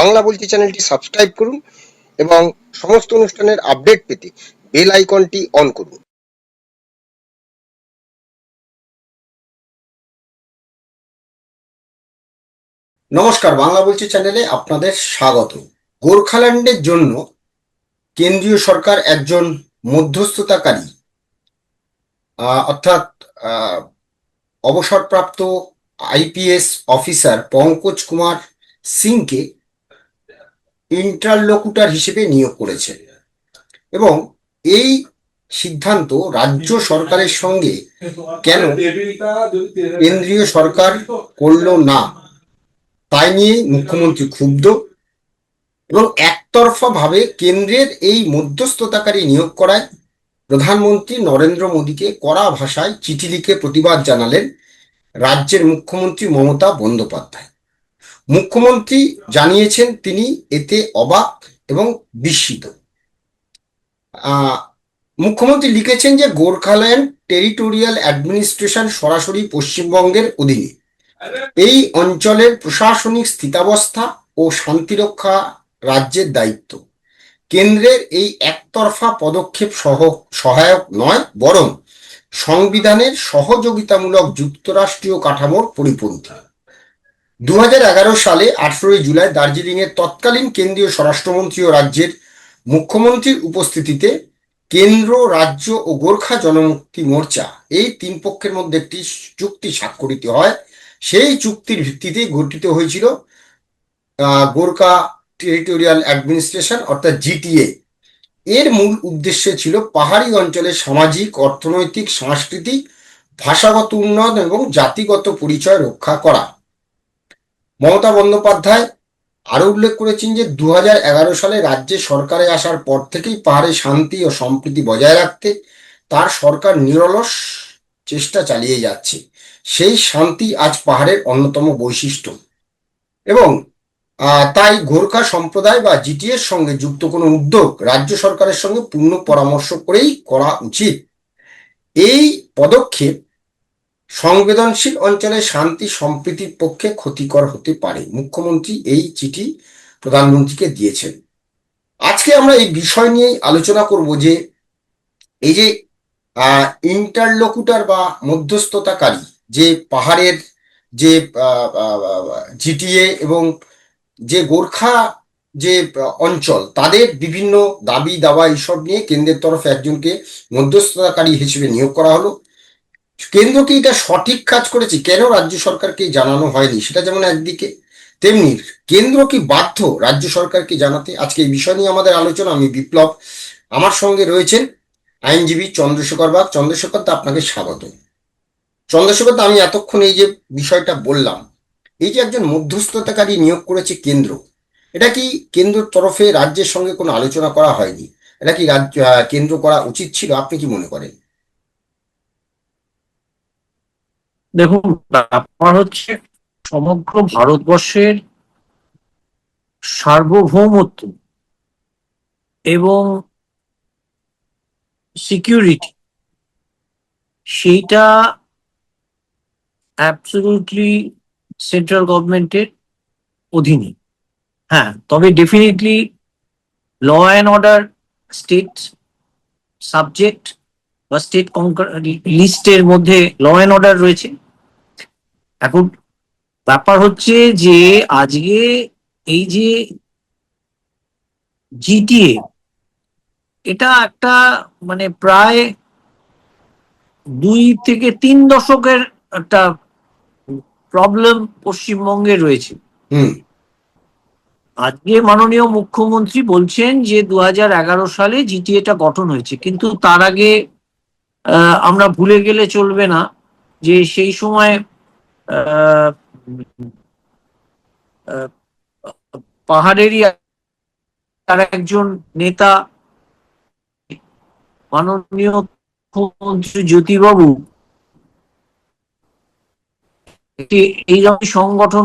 বাংলা বলছি চ্যানেলটি সাবস্ক্রাইব করুন এবং সমস্ত অনুষ্ঠানের আপডেট পেতে বেল আইকনটি অন করুন। নমস্কার, বাংলা বলছি চ্যানেলে আপনাদের স্বাগত। গোর্খাল্যান্ডের জন্য কেন্দ্রীয় সরকার একজন মধ্যস্থতাকারী অর্থাৎ অবসরপ্রাপ্ত আইপিএস অফিসার পঙ্কজ কুমার সিংকে ইন্টারলোকুটার হিসেবে নিয়োগ করেছে। এবং এই সিদ্ধান্ত রাজ্য সরকারের সঙ্গে কেন কেন্দ্রীয় সরকার করল না, তাই নিয়ে মুখ্যমন্ত্রী ক্ষুব্ধ এবং একতরফা ভাবে কেন্দ্রের এই মধ্যস্থতাকারী নিয়োগ করায় প্রধানমন্ত্রী নরেন্দ্র মোদীকে কড়া ভাষায় চিঠি লিখে প্রতিবাদ জানালেন রাজ্যের মুখ্যমন্ত্রী মমতা বন্দ্যোপাধ্যায়। মুখ্যমন্ত্রী জানিয়েছেন তিনি এতে অবাক এবং বিস্মিত। মুখ্যমন্ত্রী লিখেছেন যে গোর্খাল্যান্ড টেরিটোরিয়াল অ্যাডমিনিস্ট্রেশন সরাসরি পশ্চিমবঙ্গের অধীনে। এই অঞ্চলের প্রশাসনিক স্থিতাবস্থা ও শান্তিরক্ষা রাজ্যের দায়িত্ব। কেন্দ্রের এই একতরফা পদক্ষেপ সহ, সহায়ক নয়, বরং সংবিধানের সহযোগিতামূলক যুক্তরাষ্ট্রীয় কাঠামোর পরিপন্থী। দু হাজার এগারো সালে আঠেরোই জুলাই দার্জিলিং এর তৎকালীন কেন্দ্রীয় স্বরাষ্ট্রমন্ত্রী ও রাজ্যের মুখ্যমন্ত্রীর উপস্থিতিতে কেন্দ্র, রাজ্য ও গোর্খা জনমুক্তি মোর্চা এই তিন পক্ষের মধ্যে একটি চুক্তি স্বাক্ষরিত হয়। সেই চুক্তির ভিত্তিতে গঠিত হয়েছিল গোর্খা টেরিটোরিয়াল অ্যাডমিনিস্ট্রেশন অর্থাৎ জিটিএ। এর মূল উদ্দেশ্য ছিল পাহাড়ি অঞ্চলের সামাজিক, অর্থনৈতিক, সাংস্কৃতিক, ভাষাগত উন্নয়ন এবং জাতিগত পরিচয় রক্ষা করা। মমতা বন্দ্যোপাধ্যায় আরও উল্লেখ করেছেন যে দু হাজার এগারো সালে রাজ্যে সরকারে আসার পর থেকেই পাহাড়ে শান্তি ও সম্প্রীতি বজায় রাখতে তার সরকার নিরলস চেষ্টা চালিয়ে যাচ্ছে। সেই শান্তি আজ পাহাড়ের অন্যতম বৈশিষ্ট্য। এবং তাই গোর্খা সম্প্রদায় বা জিটিএর সঙ্গে যুক্ত কোনো উদ্যোগ রাজ্য সরকারের সঙ্গে পূর্ণ পরামর্শ করেই করা উচিত। এই পদক্ষেপ সংবেদনশীল অঞ্চলে শান্তি সম্প্রীতির পক্ষে ক্ষতিকর হতে পারে। মুখ্যমন্ত্রী এই চিঠি প্রধানমন্ত্রীকে দিয়েছেন। আজকে আমরা এই বিষয় নিয়েই আলোচনা করব যে, এই যে ইন্টারলোকুটার বা মধ্যস্থতাকারী যে পাহাড়ের যে জিটিএ এবং যে গোর্খা যে অঞ্চল, তাদের বিভিন্ন দাবি দাবা এইসব নিয়ে কেন্দ্রের তরফে একজনকে মধ্যস্থতাকারী হিসেবে নিয়োগ করা হলো। কেন্দ্র কি এটা সঠিক কাজ করেছে? কেন রাজ্য সরকারকে জানানো হয়নি? সেটা যেমন একদিকে, তেমনি কেন্দ্র কি বাধ্য রাজ্য সরকারকে জানাতে? আজকে এই বিষয় নিয়ে আমাদের আলোচনা, আমি বিপ্লব আমার সঙ্গে রয়েছেন আইনজীবী চন্দ্রশেখর বাগ চন্দ্রশেখর দা, আপনাকে স্বাগত। চন্দ্রশেখর দা, আমি এতক্ষণ এই যে বিষয়টা বললাম, এই যে একজন মধ্যস্থতাকারী নিয়োগ করেছে কেন্দ্র, এটা কি কেন্দ্রের তরফে রাজ্যের সঙ্গে কোনো আলোচনা করা হয়নি? এটা কি রাজ্য কেন্দ্র করা উচিত ছিল? আপনি কি মনে করেন? দেখুন, ব্যাপার হচ্ছে সমগ্র ভারতবর্ষের সার্বভৌমত্ব এবং সিকিউরিটি সেইটা অ্যাবসলিউটলি সেন্ট্রাল গভর্নমেন্টের অধীনে। হ্যাঁ তবে definitely law and order state subject বা স্টেট লিস্টের মধ্যে ল অ্যান্ড অর্ডার রয়েছে। এখন ব্যাপার হচ্ছে যে আজকে এই যে জিটিএ এটা একটা মানে প্রায় দুই থেকে তিন দশকের একটা প্রবলেম পশ্চিমবঙ্গে রয়েছে। হুম। আজকে মাননীয় মুখ্যমন্ত্রী বলছেন যে দু হাজার এগারো সালে জিটিএটা গঠন হয়েছে কিন্তু তার আগে আমরা ভুলে গেলে চলবে না যে সেই সময় পাহাড়েরই আর একজন নেতা মাননীয় মুখ্যমন্ত্রী জ্যোতিবাবু একটি এইরকম সংগঠন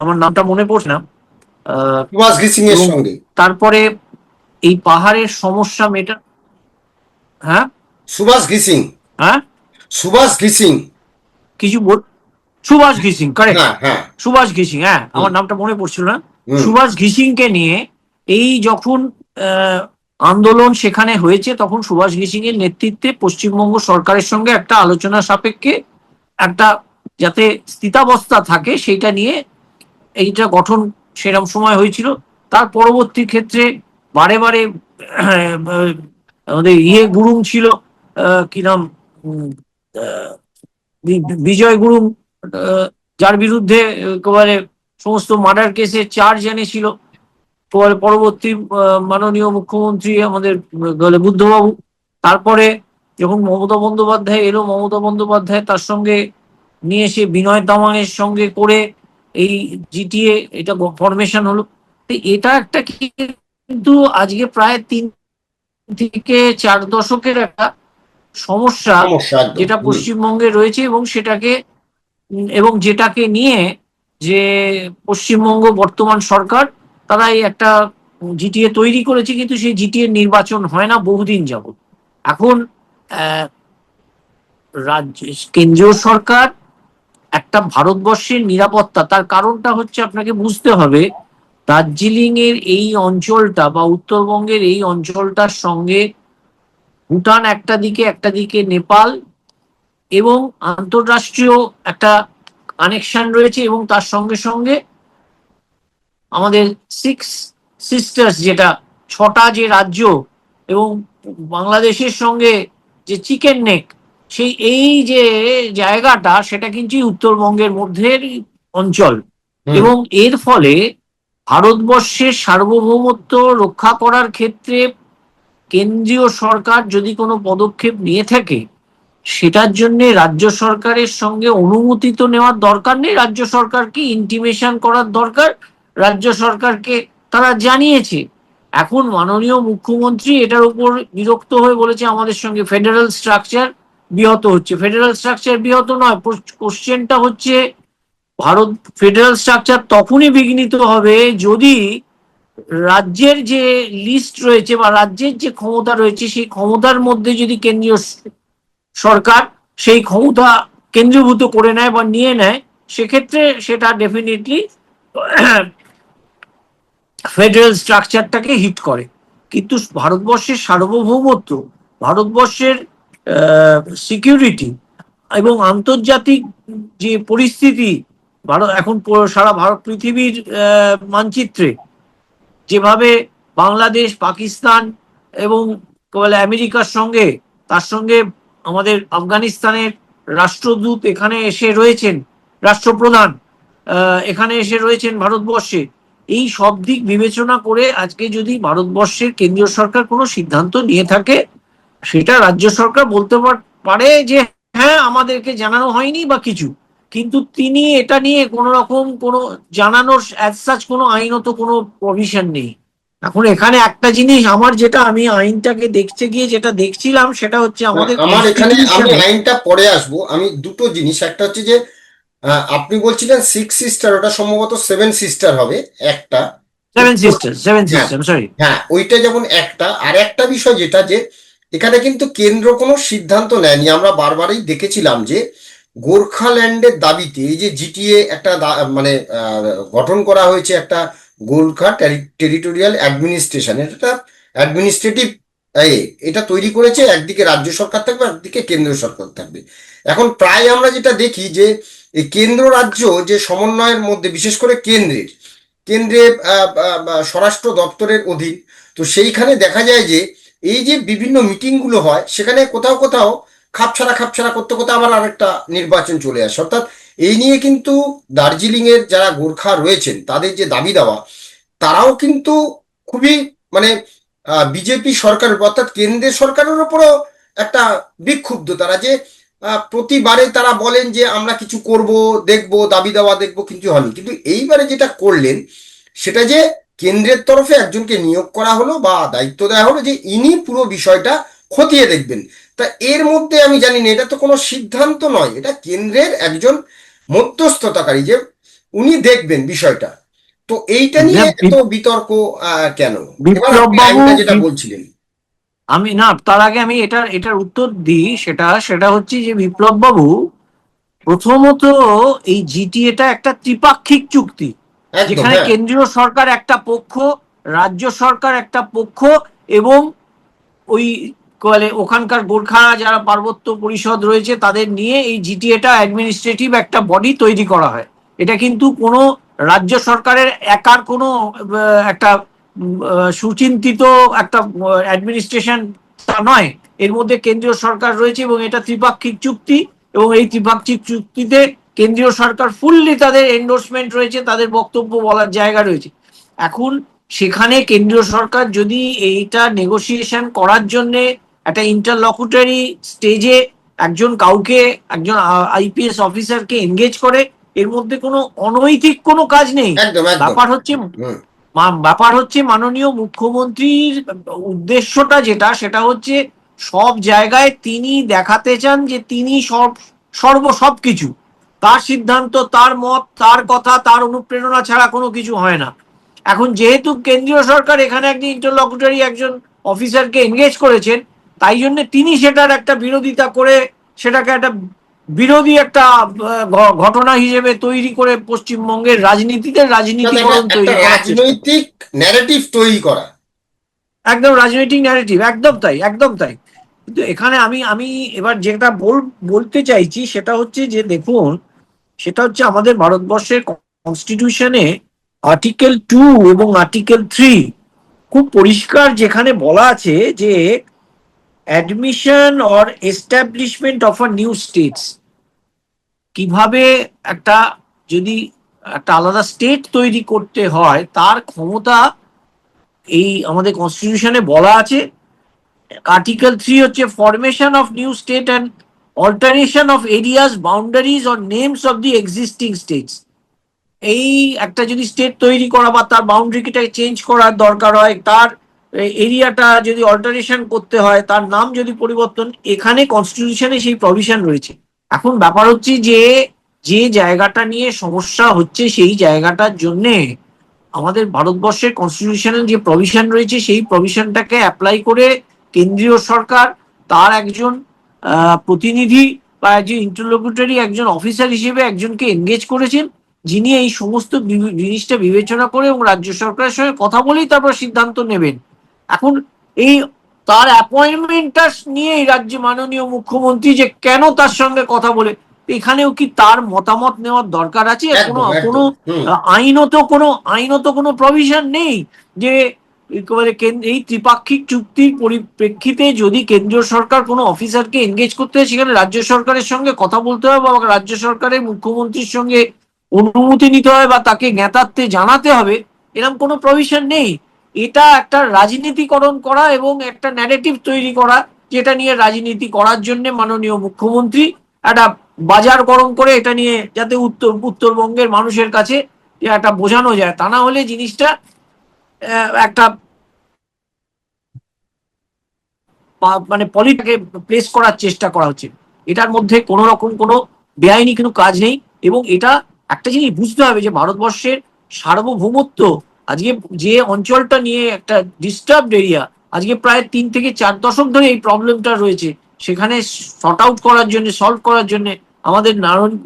আমার নামটা মনে পড়ছে না তারপরে এই পাহাড়ের সমস্যা মেটা হ্যাঁ? সুভাষ ঘিসিং। হ্যাঁ? সুভাষ ঘিসিং। কিছু সুভাষ ঘিসিং কারেক্ট সুভাষ ঘিসিং হ্যাঁ আমার নামটা মনে পড়ছিল না। সুভাষ ঘিসিংকে নিয়ে এই যখন আন্দোলন সেখানে হয়েছে তখন সুভাষ ঘিসিং এর নেতৃত্বে পশ্চিমবঙ্গ সরকারের সঙ্গে একটা আলোচনা সাপেক্ষে একটা যাতে স্থিতাবস্থা থাকে সেইটা নিয়ে এইটা গঠন সেরকম সময় হয়েছিল। তার পরবর্তী ক্ষেত্রে বারে বারে আমাদের ইয়ে গুরুং ছিল কি নাম? বিজয় গুরুং আহ, যার বিরুদ্ধে একেবারে সমস্ত মার্ডার কেসে চার্জ এনেছিল পরে পরবর্তী মাননীয় মুখ্যমন্ত্রী আমাদের বুদ্ধবাবু। তারপরে যখন মমতা বন্দ্যোপাধ্যায় এলো মমতা বন্দ্যোপাধ্যায় তার সঙ্গে নিয়ে এসে বিনয় তামাংয়ের সঙ্গে করে এই জিটিএ এটা ফরমেশন হলো। এটা একটা কিন্তু আজকে প্রায় তিন থেকে চার দশকের একটা সমস্যা যেটা পশ্চিমবঙ্গে রয়েছে এবং সেটাকে এবং যেটাকে নিয়ে যে পশ্চিমবঙ্গ বর্তমান সরকার তারা এই একটা জিটিএ তৈরি করেছে কিন্তু সেই জিটিএ নির্বাচন হয় না বহুদিন যাবত এখন আহ, রাজ্য কেন্দ্রীয় সরকার একটা ভারতবর্ষের নিরাপত্তা তার কারণটা হচ্ছে আপনাকে বুঝতে হবে দার্জিলিং এর এই অঞ্চলটা বা উত্তরবঙ্গের এই অঞ্চলটার সঙ্গে ভুটান একটা দিকে একটা দিকে নেপাল এবং আন্তর্রাষ্ট্রীয় একটা কানেকশন রয়েছে এবং তার সঙ্গে সঙ্গে আমাদের সিক্স সিস্টার্স যেটা ছটা যে রাজ্য এবং বাংলাদেশের সঙ্গে যে চিকেন নেক সেই এই যে জায়গাটা সেটা কিন্তু উত্তরবঙ্গের মধ্যের অঞ্চল এবং এর ফলে ভারতবর্ষের সার্বভৌমত্ব রক্ষা করার ক্ষেত্রে কেন্দ্রীয় সরকার যদি কোনো পদক্ষেপ নিয়ে থাকে, সেটার জন্য রাজ্য সরকারের সঙ্গে অনুমতি তো নেওয়ার দরকার নেই। রাজ্য সরকারকে ইন্টিমেশন করার দরকার। রাজ্য সরকারকে তারা জানিয়েছে। এখন মাননীয় মুখ্যমন্ত্রী এটার উপর বিরক্ত হয়ে বলেছে, আমাদের সঙ্গে ফেডারেল স্ট্রাকচার বিহত হচ্ছে। ফেডারেল স্ট্রাকচার বিহত নয় কোশ্চেনটা হচ্ছে ভারত ফেডারেল স্ট্রাকচার তখনই বিঘ্নিত হবে যদি রাজ্যের যে লিস্ট রয়েছে বা রাজ্যের যে ক্ষমতা রয়েছে, সেই ক্ষমতার মধ্যে যদি কেন্দ্রীয় সরকার সেই ক্ষমতা কেন্দ্রীভূত করে নেয় বা নিয়ে নেয়, সেক্ষেত্রে সেটা ডেফিনেটলি ফেডারেল স্ট্রাকচারটাকে হিট করে। কিন্তু ভারতবর্ষের সার্বভৌমত্ব, ভারতবর্ষের সিকিউরিটি এবং আন্তর্জাতিক যে পরিস্থিতি ভারত, এখন সারা ভারত পৃথিবীর মানচিত্রে যেভাবে বাংলাদেশ, পাকিস্তান এবং বলে আমেরিকার সঙ্গে, তার সঙ্গে আমাদের আফগানিস্তানের রাষ্ট্রদূত এখানে এসে রয়েছেন, রাষ্ট্রপ্রধান এখানে এসে রয়েছেন ভারতবর্ষে। এই সব দিক বিবেচনা করে আজকে যদি ভারতবর্ষের কেন্দ্রীয় সরকার কোনো সিদ্ধান্ত নিয়ে থাকে, সেটা রাজ্য সরকার বলতে পারে যে হ্যাঁ আমাদেরকে জানানো হয়নি বা কিছু। কিন্তু তিনি এটা নিয়ে কোনো রকম কোনো জানানোর অ্যাজ সাচ কোনো আইনত কোনো প্রভিশন নেই। এখন এখানে একটা জিনিস আমার যেটা আমি আইনটাকে দেখতে গিয়ে যেটা দেখছিলাম সেটা হচ্ছে আমাদের আমার এখানে আমি আইনটা পরে আসব। আমি দুটো জিনিস একটা হচ্ছে যে আপনি বলছিলেন সিক্স সিস্টার ওটা সম্ভবত সেভেন সিস্টার হবে একটা। Seven sister seven. Sister sorry হ্যাঁ ওইটা যেমন একটা আর একটা বিষয় যেটা যে এখানে কিন্তু কেন্দ্র কোনো সিদ্ধান্ত নেয়নি। আমরা বারবারই দেখেছিলাম যে গোর্খাল্যান্ডের দাবিতে এই যে জিটিএ একটা মানে গঠন করা হয়েছে একটা গোর্খা টেরিটোরিয়াল অ্যাডমিনিস্ট্রেশন, এটা অ্যাডমিনিস্ট্রেটিভ এটা তৈরি করেছে একদিকে রাজ্য সরকার থাকবে একদিকে কেন্দ্র সরকার থাকবে। এখন প্রায় আমরা যেটা দেখি যে এই কেন্দ্র রাজ্য যে সমন্বয়ের মধ্যে, বিশেষ করে কেন্দ্রের, কেন্দ্রে স্বরাষ্ট্র দপ্তরের অধীন, তো সেইখানে দেখা যায় যে, এই যে বিভিন্ন মিটিংগুলো হয়, সেখানে কোথাও কোথাও খাপছাড়া খাপছাড়া করতে করতে আবার আরেকটা নির্বাচন চলে আসে। অর্থাৎ এই নিয়ে কিন্তু দার্জিলিং এর যারা গোর্খা রয়েছেন, তাদের যে দাবি দেওয়া, তারাও কিন্তু খুবই মানে বিজেপি সরকার অর্থাৎ কেন্দ্রের সরকারের উপরও একটা বিক্ষুব্ধ। তারা যে প্রতিবারে তারা বলেন যে আমরা কিছু করব, দেখব, দাবি দেওয়া, দেখব কিন্তু হয়নি। কিন্তু এইবারে যেটা করলেন, সেটা যে কেন্দ্রের তরফে একজনকে নিয়োগ করা হলো বা দায়িত্ব দেওয়া হলো যে ইনি পুরো বিষয়টা খতিয়ে দেখবেন। তা এর মধ্যে আমি জানি না এটা তো কোনো সিদ্ধান্ত নয়। এটা কেন্দ্রের একজন মধ্যস্থতাকারী যে উনি দেখবেন বিষয়টা। তো এইটা নিয়ে এত বিতর্ক কেন? যেটা বলছিলেন। আমি না তার আগে আমি এটার এটার উত্তর দিই সেটা সেটা হচ্ছে যে বিপ্লব বাবু প্রথমত এই জিটিএটা একটা ত্রিপাক্ষিক চুক্তি। যেখানে হ্যাঁ। কেন্দ্রীয় সরকার একটা পক্ষ রাজ্য সরকার একটা পক্ষ এবং ওই ওখানকার গোর্খা যারা পার্বত্য পরিষদ রয়েছে, তাদের নিয়ে এই জিটিএটা অ্যাডমিনিস্ট্রেটিভ একটা বডি তৈরি করা হয়। এটা কিন্তু কোনো রাজ্য সরকারের একার কোনো একটা সুচিন্তিত একটা অ্যাডমিনিস্ট্রেশন তা নয়। এর মধ্যে কেন্দ্রীয় সরকার রয়েছে এবং এটা ত্রিপাক্ষিক চুক্তি এবং এই ত্রিপাক্ষিক চুক্তিতে কেন্দ্রীয় সরকার ফুললি তাদের এন্ডোর্সমেন্ট রয়েছে, তাদের বক্তব্য বলার জায়গা রয়েছে। এখন সেখানে কেন্দ্রীয় সরকার যদি এইটা নেগোসিয়েশন করার জন্য একটা ইন্টারলকুটারি স্টেজে একজন কাউকে একজন আইপিএস অফিসারকে এনগেজ করে এর মধ্যে কোনো অনৈতিক কোনো কাজ নেই। ব্যাপার হচ্ছে ব্যাপার হচ্ছে মাননীয় মুখ্যমন্ত্রীর উদ্দেশ্যটা যেটা সেটা হচ্ছে সব জায়গায় তিনি দেখাতে চান যে তিনি সব সর্ব সবকিছু তার সিদ্ধান্ত তার মত তার কথা তার অনুপ্রেরণা ছাড়া কোনো কিছু হয় না। এখন যেহেতু কেন্দ্রীয় সরকার এখানে একজন ইন্টারলকুটারি একজন অফিসারকে এনগেজ করেছেন তাই জন্য তিনি সেটার একটা বিরোধিতা করে সেটাকে একটা বিরোধী একটা ঘটনা হিসেবে তৈরি করে পশ্চিমবঙ্গের রাজনীতিতে রাজনীতিকরণ তৈরি রাজনৈতিক ন্যারেটিভ তৈরি করা। একদম রাজনৈতিক ন্যারেটিভ একদম তাই একদম তাই। কিন্তু এখানে আমি আমি এবার যেটা বল বলতে চাইছি সেটা হচ্ছে যে দেখুন সেটা হচ্ছে আমাদের ভারতবর্ষের কনস্টিটিউশনে আর্টিকেল টু এবং আর্টিকেল থ্রি খুব পরিষ্কার যেখানে বলা আছে যে admission or establishment of a new states কীভাবে একটা, যদি একটা আলাদা স্টেট তৈরি করতে হয়, তার ক্ষমতা এই আমাদের কনস্টিটিউশনে বলা আছে। আর্টিকেল থ্রি হচ্ছে formation of new state and alteration of areas boundaries or names of the existing states এই একটা যদি স্টেট তৈরি করা বা তার বাউন্ডারিটা চেঞ্জ করার দরকার হয়, তার এরিয়াটা যদি অল্টারেশন করতে হয়, তার নাম যদি পরিবর্তন, এখানে কনস্টিটিউশনে সেই প্রভিশন রয়েছে। এখন ব্যাপার হচ্ছে যে যে জায়গাটা নিয়ে সমস্যা হচ্ছে, সেই জায়গাটার জন্যে আমাদের ভারতবর্ষের কনস্টিটিউশনাল যে প্রভিশন রয়েছে, সেই প্রভিশনটাকে অ্যাপ্লাই করে কেন্দ্রীয় সরকার, তার একজন প্রতিনিধি বা একজন ইন্টারলোকুটারি একজন অফিসার হিসেবে একজনকে এনগেজ করেছেন, যিনি এই সমস্ত জিনিসটা বিবেচনা করে এবং রাজ্য সরকারের সঙ্গে কথা বলেই তারপর সিদ্ধান্ত নেবেন। এখন এই তার অ্যাপয়েন্টমেন্টটা নিয়ে এই রাজ্যে মাননীয় মুখ্যমন্ত্রী যে কেন তার সঙ্গে কথা বলে এখানেও কি তার মতামত নেওয়ার দরকার আছে? কোনো কোনো আইনত কোনো আইনত কোনো প্রভিশন নেই যে এই ত্রিপাক্ষিক চুক্তির পরিপ্রেক্ষিতে যদি কেন্দ্রীয় সরকার কোনো অফিসারকে এনগেজ করতে হয় সেখানে রাজ্য সরকারের সঙ্গে কথা বলতে হবে বা রাজ্য সরকারের মুখ্যমন্ত্রীর সঙ্গে অনুমতি নিতে হবে বা তাকে জ্ঞাতার্থে জানাতে হবে এরকম কোনো প্রভিশন নেই। এটা একটা রাজনীতিকরণ করা এবং একটা ন্যারেটিভ তৈরি করা, যেটা নিয়ে রাজনীতি করার জন্য মাননীয় মুখ্যমন্ত্রী একটা বাজার গরম করে এটা নিয়ে যাতে উত্তর, উত্তরবঙ্গের মানুষের কাছে একটা বোঝানো যায়। তা না হলে জিনিসটা একটা মানে পলিটাকে প্লেস করার চেষ্টা করা হচ্ছে। এটার মধ্যে কোনো রকম কোনো বেআইনি কোনো কাজ নেই এবং এটা একটা জিনিস বুঝতে হবে যে ভারতবর্ষের সার্বভৌমত্ব আজকে যে অঞ্চলটা নিয়ে একটা ডিস্টার্বড এরিয়া আজকে প্রায় তিন থেকে চার দশক ধরে এই প্রবলেমটা রয়েছে। সেখানে শর্ট আউট করার জন্য সলভ করার জন্য আমাদের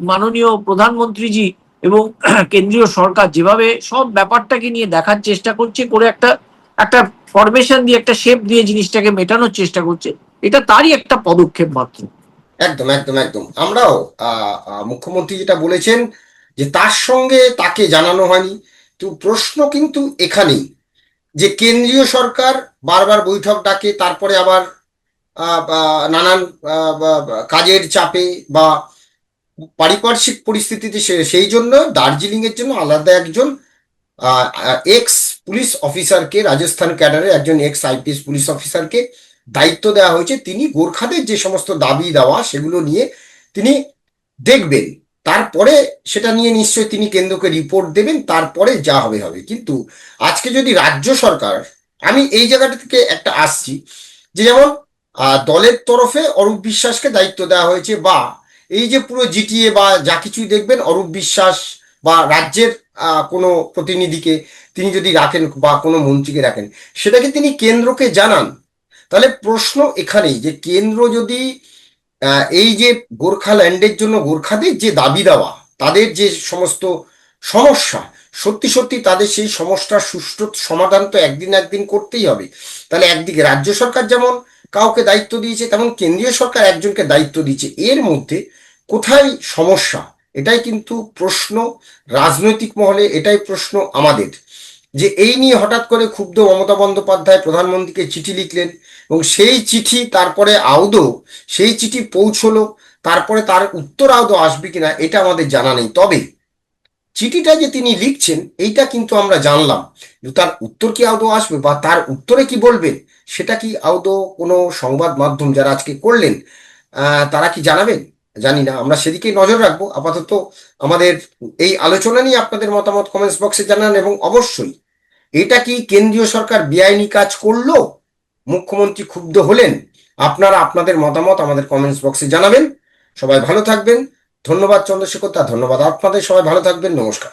মাননীয় প্রধানমন্ত্রীজি এবং কেন্দ্রীয় সরকার যেভাবে সব ব্যাপারটাকে নিয়ে দেখার চেষ্টা করছে, করে একটা একটা ফরমেশন দিয়ে, একটা শেপ দিয়ে জিনিসটাকে মেটানোর চেষ্টা করছে, এটা তারই একটা পদক্ষেপ মাত্র। একদম একদম একদম। আমরাও মুখ্যমন্ত্রী যেটা বলেছেন যে তার সঙ্গে তাকে জানানো হয়নি। তো প্রশ্ন কিন্তু এখানেই যে কেন্দ্রীয় সরকার বারবার বৈঠক ডাকে, তারপরে আবার নানান কাজের চাপে বা পারিপার্শ্বিক পরিস্থিতিতে সেই জন্য দার্জিলিং এর জন্য আলাদা একজন এক্স পুলিশ অফিসারকে রাজস্থান ক্যাডারে একজন এক্স আইপিএস পুলিশ অফিসারকে দায়িত্ব দেওয়া হয়েছে। তিনি গোর্খাদের যে সমস্ত দাবি দেওয়া সেগুলো নিয়ে তিনি দেখবেন। তারপরে সেটা নিয়ে নিশ্চয়ই তিনি কেন্দ্রকে রিপোর্ট দেবেন, তারপরে যা হবে হবে। কিন্তু আজকে যদি রাজ্য সরকার, আমি এই জায়গাটা থেকে একটা আসছি, যে যেমন দলের তরফে অরূপ বিশ্বাসকে দায়িত্ব দেওয়া হয়েছে, বা এই যে পুরো জিটিএ বা যা কিছুই দেখবেন, অরূপ বিশ্বাস বা রাজ্যের কোনো প্রতিনিধিকে তিনি যদি রাখেন বা কোনো মন্ত্রীকে রাখেন, সেটাকে তিনি কেন্দ্রকে জানান। তাহলে প্রশ্ন এখানেই যে কেন্দ্র যদি এই যে গোর্খাল্যান্ডের জন্য গোর্খাদের যে দাবি দেওয়া, তাদের যে সমস্ত সমস্যা, সত্যি সত্যি তাদের সেই সমস্যার সুষ্ঠু সমাধান তো একদিন একদিন করতেই হবে। তাহলে একদিকে রাজ্য সরকার যেমন কাউকে দায়িত্ব দিয়েছে, তেমন কেন্দ্রীয় সরকার একজনকে দায়িত্ব দিয়েছে। এর মধ্যে কোথায় সমস্যা? এটাই কিন্তু প্রশ্ন রাজনৈতিক মহলে, এটাই প্রশ্ন আমাদের। যে এই নিয়ে হঠাৎ করে ক্ষুব্ধ মমতা বন্দ্যোপাধ্যায় প্রধানমন্ত্রীকে চিঠি লিখলেন এবং সেই চিঠি তারপরে আদৌ সেই চিঠি পৌঁছলো, তারপরে তার উত্তর আদৌ আসবে কিনা এটা আমাদের জানা নেই। তবে চিঠিটা যে তিনি লিখছেন, এইটা কিন্তু আমরা জানলাম। তার উত্তর কি আদৌ আসবে বা তার উত্তরে কি বলবেন, সেটা কি আদৌ কোনো সংবাদ মাধ্যম যারা আজকে করলেন তারা কি জানাবেন? জানি না। আমরা সেদিকেই নজর রাখব। আপাতত আমাদের এই আলোচনা নিয়ে আপনাদের মতামত কমেন্টস বক্সে জানান এবং অবশ্যই এটা কি কেন্দ্রীয় সরকার বেআইনি কাজ করল? মুখ্যমন্ত্রী ক্ষুব্ধ হলেন। আপনারা আপনাদের মতামত আমাদের কমেন্টস বক্সে জানাবেন। সবাই ভালো থাকবেন। ধন্যবাদ চন্দ্রশেখর তা ধন্যবাদ। আপনাদের সবাই ভালো থাকবেন। নমস্কার।